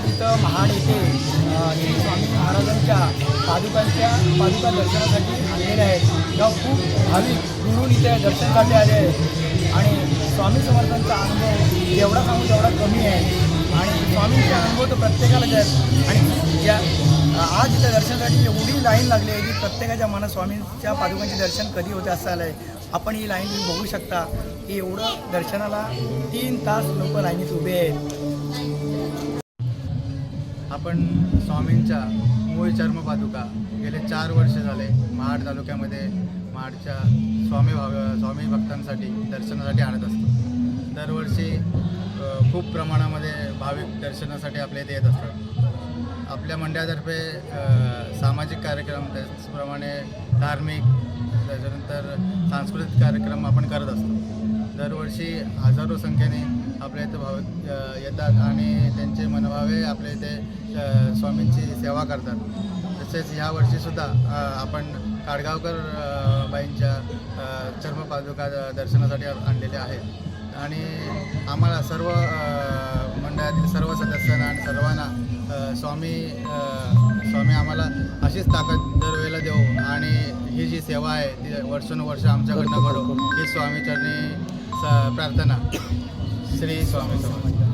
आज इथं महाड येथे श्री स्वामी महाराजांच्या पादुकांच्या पादुका दर्शनासाठी आलेले आहेत. तेव्हा खूप भाविक दुरून इथे दर्शनासाठी आले आहेत. आणि स्वामी समर्थांचा अनुभव जेवढा सांगू तेवढा कमी आहे. आणि स्वामींचे अनुभव तर प्रत्येकालाच आहेत. आणि ज्या आज इथं दर्शनासाठी एवढी लाईन लागली आहे की प्रत्येकाच्या मनात स्वामींच्या पादुकांचे दर्शन कधी होते असं आलं आहे आपण ही लाईन तुम्ही बघू शकता की एवढं दर्शनाला तीन तास लोक लाईनीत उभे आहेत. आपण स्वामींच्या मूळ चर्मपादुका गेले चार वर्ष झाले महाड तालुक्यामध्ये महाडच्या स्वामी भाव स्वामी भक्तांसाठी दर्शनासाठी आणत असतो. दरवर्षी खूप प्रमाणामध्ये भाविक दर्शनासाठी आपल्या इथे येत असतात. आपल्या मंडळातर्फे सामाजिक कार्यक्रम त्याचप्रमाणे धार्मिक त्याच्यानंतर सांस्कृतिक कार्यक्रम आपण करत असतो. दरवर्षी हजारो संख्येने आपल्या इथे भाविक येतात आणि त्यांचे मनभावे आपल्या इथे स्वामींची सेवा करतात. तसेच ह्या वर्षीसुद्धा आपण काडगावकर बाईंच्या चर्मपादुका दर्शनासाठी आणलेल्या आहेत. आणि आम्हाला सर्व मंडळातील सर्व सदस्यांना आणि सर्वांना स्वामी स्वामी आम्हाला अशीच ताकद दरवेळेला देऊ आणि ही जी सेवा आहे ती वर्षानुवर्ष आमच्याकडनं घडो. ही स्वामीचरणी प्रार्थना. श्री स्वामी समर्थ.